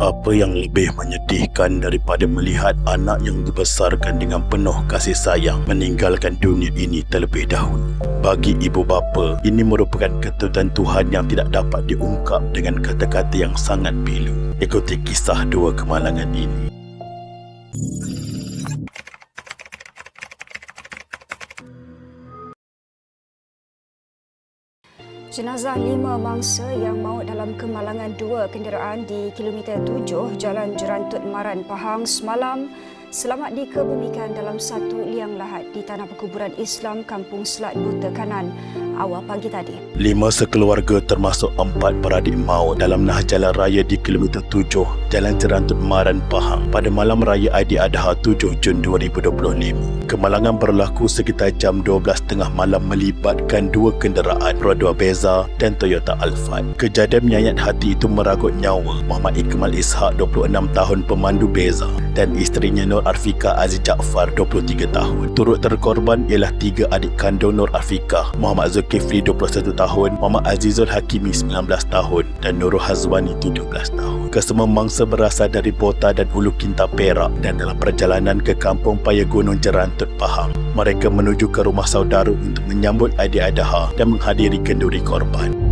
Apa yang lebih menyedihkan daripada melihat anak yang dibesarkan dengan penuh kasih sayang meninggalkan dunia ini terlebih dahulu? Bagi ibu bapa, ini merupakan ketutan Tuhan yang tidak dapat diungkap dengan kata-kata yang sangat pilu. Ikuti kisah dua kemalangan ini. Jenazah lima mangsa yang maut dalam kemalangan dua kenderaan di kilometer 7 Jalan Jerantut Maran Pahang semalam selamat dikebumikan dalam satu liang lahat di tanah perkuburan Islam Kampung Selat Buta Kanan awal pagi tadi. Lima sekeluarga termasuk empat beradik maut dalam nah jalan raya di kilometer 7 Jalan Jerantut Maran Pahang pada malam raya Aidiladha 7 Jun 2025. Kemalangan berlaku sekitar jam 12 tengah malam melibatkan dua kenderaan Roda Beza dan Toyota Alphard. Kejadian menyayat hati itu meragut nyawa Muhammad Ikmal Ishak 26 tahun pemandu Beza dan isterinya Nur Arfika Aziz Jaafar 23 tahun. Turut terkorban ialah tiga adik kandung Nur Arfika, Muhammad Zulkifli 21 tahun, Muhammad Azizul Hakimi 19 tahun dan Nurul Hazwani 17 tahun. Kesemua mangsa berasal dari Bota dan Ulu Kinta Perak dan dalam perjalanan ke kampung Paya Gunung Jerantut Pahang. Mereka menuju ke rumah saudara untuk menyambut Aidiladha dan menghadiri kenduri korban.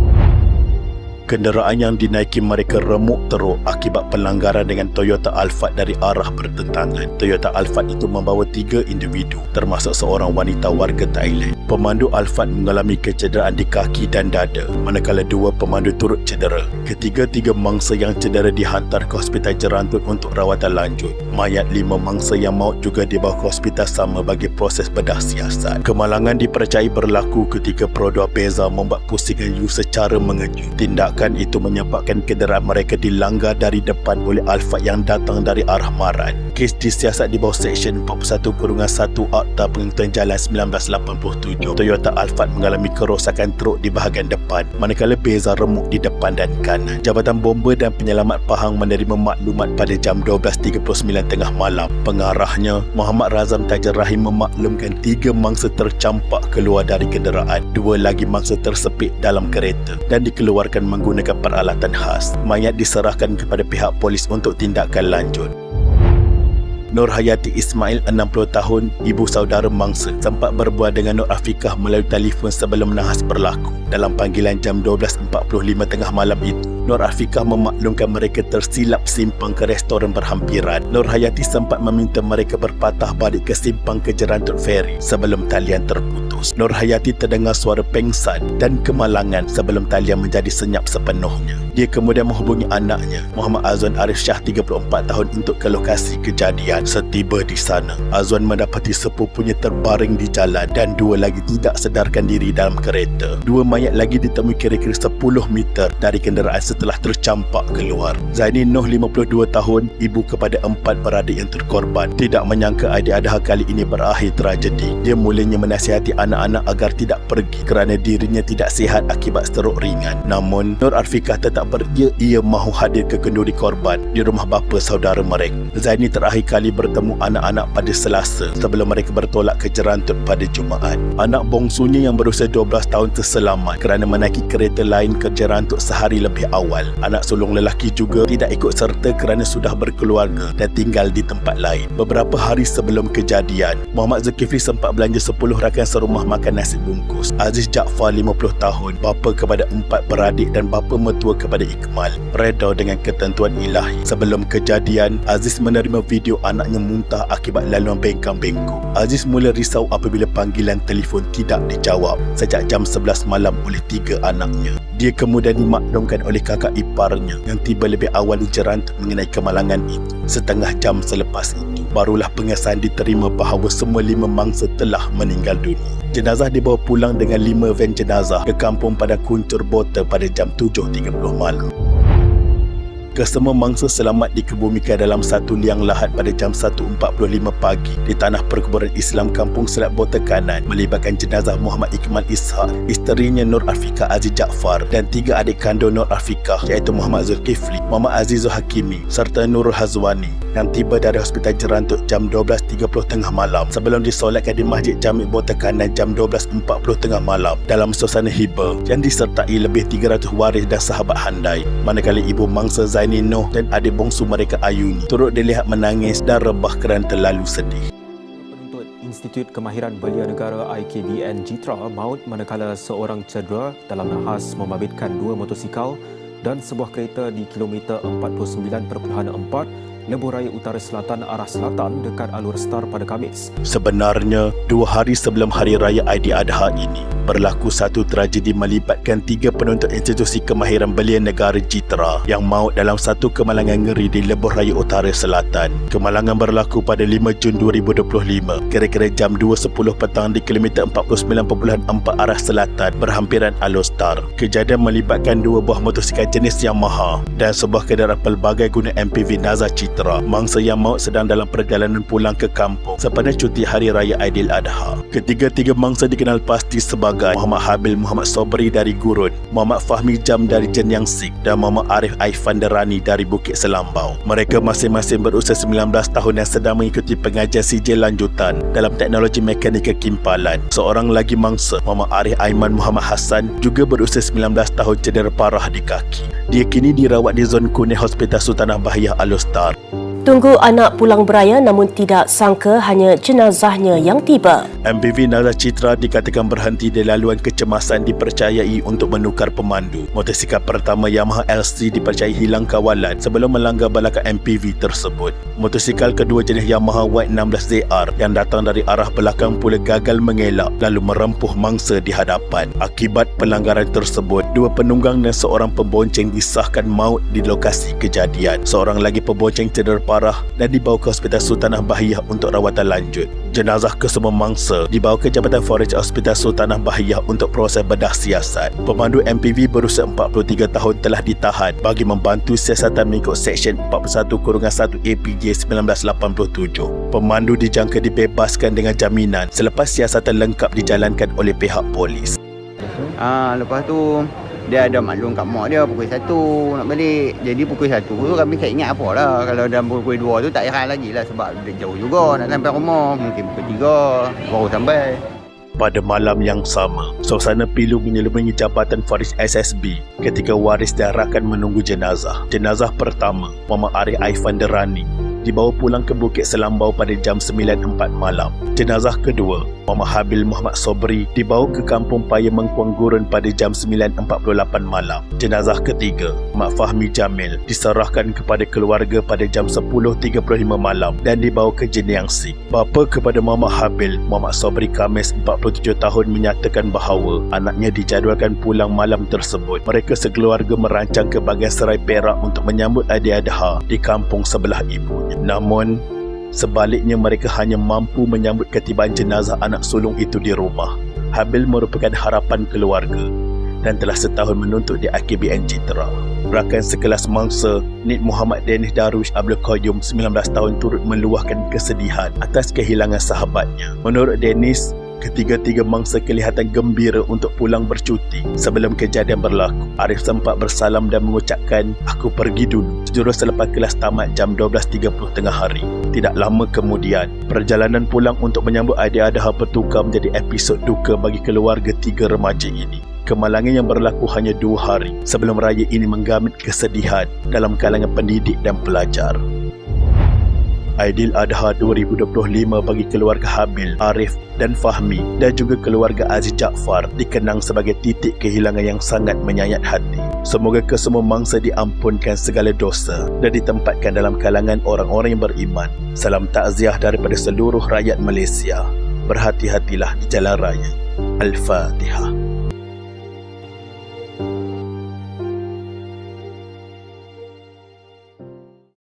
Kenderaan yang dinaiki mereka remuk teruk akibat pelanggaran dengan Toyota Alphard dari arah bertentangan. Toyota Alphard itu membawa tiga individu termasuk seorang wanita warga Thailand. Pemandu Alphard mengalami kecederaan di kaki dan dada manakala dua pemandu turut cedera. Ketiga-tiga mangsa yang cedera dihantar ke Hospital Jerantut untuk rawatan lanjut. Mayat lima mangsa yang maut juga dibawa ke hospital sama bagi proses bedah siasat. Kemalangan dipercayai berlaku ketika Produa Beza membuat pusingan U secara mengejut. Tindakan Tindakan itu menyebabkan kenderaan mereka dilanggar dari depan oleh Alphard yang datang dari arah Maran. Kes disiasat di bawah Seksyen 41 Kurungan 1 Akta Pengentuan Jalan 1987. Toyota Alphard mengalami kerosakan truk di bahagian depan, manakala Beza remuk di depan dan kanan. Jabatan Bomba dan Penyelamat Pahang menerima maklumat pada jam 12.39 tengah malam. Pengarahnya, Muhammad Razam Tajar Rahim memaklumkan tiga mangsa tercampak keluar dari kenderaan. Dua lagi mangsa tersepit dalam kereta dan dikeluarkan menggunakan menggunakan peralatan khas. Mayat diserahkan kepada pihak polis untuk tindakan lanjut. Nur Hayati Ismail 60 tahun, ibu saudara mangsa, sempat berbual dengan Nur Afikah melalui telefon sebelum nahas berlaku. Dalam panggilan jam 12.45 tengah malam itu, Nur Afikah memaklumkan mereka tersilap simpang ke restoran berhampiran. Nur Hayati sempat meminta mereka berpatah balik ke simpang ke Jerantut Ferry sebelum talian terputus. Nur Hayati terdengar suara pengsan dan kemalangan sebelum talian menjadi senyap sepenuhnya. Dia kemudian menghubungi anaknya, Muhammad Azwan Arif Shah 34 tahun untuk ke lokasi kejadian. Setiba di sana, Azwan mendapati sepupunya terbaring di jalan dan dua lagi tidak sedarkan diri dalam kereta. Dua mayat lagi ditemui kira-kira 10 meter dari kenderaan setelah tercampak keluar. Zaini Noh 52 tahun, ibu kepada empat beradik yang terkorban, tidak menyangka adik-adik kali ini berakhir tragedi. Dia mulanya menasihati anak-anak agar tidak pergi kerana dirinya tidak sihat akibat steruk ringan. Namun, Nur Arfikah tetap beria ia mahu hadir ke kenduri korban di rumah bapa saudara mereka. Zaini terakhir kali bertemu anak-anak pada Selasa sebelum mereka bertolak ke Jerantut pada Jumaat. Anak bongsunya yang berusia 12 tahun terselamat kerana menaiki kereta lain ke Jerantut sehari lebih awal. Anak sulung lelaki juga tidak ikut serta kerana sudah berkeluarga dan tinggal di tempat lain. Beberapa hari sebelum kejadian, Muhammad Zulkifli sempat belanja 10 rakan serumah makan nasi bungkus. Aziz Jaafar 50 tahun, bapa kepada empat beradik dan bapa mertua kepada Ikmal, reda dengan ketentuan ilahi. Sebelum kejadian, Aziz menerima video anaknya muntah akibat laluan bengkang bengkok. Aziz mula risau apabila panggilan telefon tidak dijawab sejak jam 11 malam oleh tiga anaknya. Dia kemudian dimaklumkan oleh kakak iparnya yang tiba lebih awal di Jerantut mengenai kemalangan itu. Setengah jam selepas itu, barulah pengesahan diterima bahawa semua lima mangsa telah meninggal dunia. Jenazah dibawa pulang dengan lima van jenazah ke kampung pada Kuncur Bota pada jam 7.30 malam. Kesemua mangsa selamat dikebumikan dalam satu liang lahat pada jam 1.45 pagi di tanah perkuburan Islam Kampung Selat Bota Kanan melibatkan jenazah Muhammad Ikmal Ishak, isterinya Nur Afika Aziz Jaafar dan tiga adik kandung Nur Afika iaitu Muhammad Zulkifli, Muhammad Azizul Hakimi serta Nurul Hazwani yang tiba dari Hospital Jerantut jam 12.30 tengah malam sebelum disolatkan di Masjid Jamik Bota Kanan jam 12.40 tengah malam dalam suasana hibah yang disertai lebih 300 waris dan sahabat handai manakala ibu mangsa Zain yakni Noh dan adik bongsu mereka Ayuni turut dilihat menangis dan rebah kerana terlalu sedih. Penuntut Institut Kemahiran Belia Negara IKBN Jitra maut manakala seorang cedera dalam nahas membabitkan dua motosikal dan sebuah kereta di kilometer 49.4 Lebuh Raya Utara Selatan arah selatan dekat Alur Star pada Khamis. Sebenarnya, dua hari sebelum Hari Raya Aidiladha ini, berlaku satu tragedi melibatkan tiga penuntut institusi kemahiran belia negara Jitra yang maut dalam satu kemalangan ngeri di Lebuh Raya Utara Selatan. Kemalangan berlaku pada 5 Jun 2025, kira-kira jam 2.10 petang di kilometer 49.4 arah selatan berhampiran Alur Star. Kejadian melibatkan dua buah motosikal jenis Yamaha dan sebuah kenderaan pelbagai guna MPV Naza Citra Putra, mangsa yang maut sedang dalam perjalanan pulang ke kampung sempena cuti Hari Raya Aidiladha. Ketiga-tiga mangsa dikenal pasti sebagai Muhammad Habil Muhammad Sobri dari Gurun, Muhammad Fahmi Jam dari Jenyang Sik dan Muhammad Arif Aifan Derani dari Bukit Selambau. Mereka masing-masing berusia 19 tahun dan sedang mengikuti pengajian sijil lanjutan dalam teknologi mekanika kimpalan. Seorang lagi mangsa, Muhammad Arif Aiman Muhammad Hassan juga berusia 19 tahun cedera parah di kaki. Dia kini dirawat di zon kuning Hospital Sultanah Bahiyah Alustar. Tunggu anak pulang beraya namun tidak sangka hanya jenazahnya yang tiba. MPV Nara Citra dikatakan berhenti di laluan kecemasan dipercayai untuk menukar pemandu. Motosikal pertama Yamaha LC dipercayai hilang kawalan sebelum melanggar balaka MPV tersebut. Motosikal kedua jenis Yamaha Y16ZR yang datang dari arah belakang pula gagal mengelak lalu merempuh mangsa di hadapan. Akibat pelanggaran tersebut, dua penunggang dan seorang pembonceng disahkan maut di lokasi kejadian. Seorang lagi pembonceng cedera parah dan dibawa ke Hospital Sultanah Bahiyah untuk rawatan lanjut. Jenazah kesemua mangsa dibawa ke Jabatan Forest Hospital Sultanah Bahiyah untuk proses bedah siasat. Pemandu MPV berusia 43 tahun telah ditahan bagi membantu siasatan mengikut Seksyen 41-1 APJ 1987. Pemandu dijangka dibebaskan dengan jaminan selepas siasatan lengkap dijalankan oleh pihak polis. Ah, lepas tu dia ada maklum kat mak dia pukul 1 nak balik. Jadi pukul 1 tu kami tak ingat apa lah. Kalau dalam pukul 2 tu tak payah lagi lah sebab dia jauh juga nak sampai rumah. Mungkin pukul 3 baru sampai. Pada malam yang sama, suasana pilu menyelimuti Jabatan Faris SSB ketika waris dan rakan menunggu jenazah. Jenazah pertama, Muhammad Arif Aifan Derani, dibawa pulang ke Bukit Selambau pada jam 9.04 malam. Jenazah kedua, Muhammad Habil Muhammad Sobri, dibawa ke Kampung Paya Mengkuang Gurun pada jam 9.48 malam. Jenazah ketiga, Mak Fahmi Jamil, diserahkan kepada keluarga pada jam 10.35 malam dan dibawa ke Jenyang Sik. Bapa kepada Muhammad Habil, Muhammad Sobri Kamis, 47 tahun menyatakan bahawa anaknya dijadualkan pulang malam tersebut. Mereka sekeluarga merancang ke bagian serai Perak untuk menyambut Aidiladha di kampung sebelah ibunya. Namun, sebaliknya mereka hanya mampu menyambut ketibaan jenazah anak sulung itu di rumah. Habil merupakan harapan keluarga dan telah setahun menuntut di AKBN Citra. Rakan sekelas mangsa, Nik Muhammad Denis Darush Abdul Qayyum 19 tahun turut meluahkan kesedihan atas kehilangan sahabatnya. Menurut Denis, Ketiga-tiga mangsa kelihatan gembira untuk pulang bercuti sebelum kejadian berlaku. Arif sempat bersalam dan mengucapkan, aku pergi dulu. Sejurus selepas kelas tamat jam 12.30 tengah hari. Tidak lama kemudian, perjalanan pulang untuk menyambut Aidiladha bertukar menjadi episod duka bagi keluarga tiga remaja ini. Kemalangan yang berlaku hanya dua hari sebelum raya ini menggamit kesedihan dalam kalangan pendidik dan pelajar. Aidil Adha 2025 bagi keluarga Habil, Arif dan Fahmi dan juga keluarga Aziz Jaafar dikenang sebagai titik kehilangan yang sangat menyayat hati. Semoga kesemua mangsa diampunkan segala dosa dan ditempatkan dalam kalangan orang-orang yang beriman. Salam takziah daripada seluruh rakyat Malaysia. Berhati-hatilah di jalan raya. Al-Fatihah.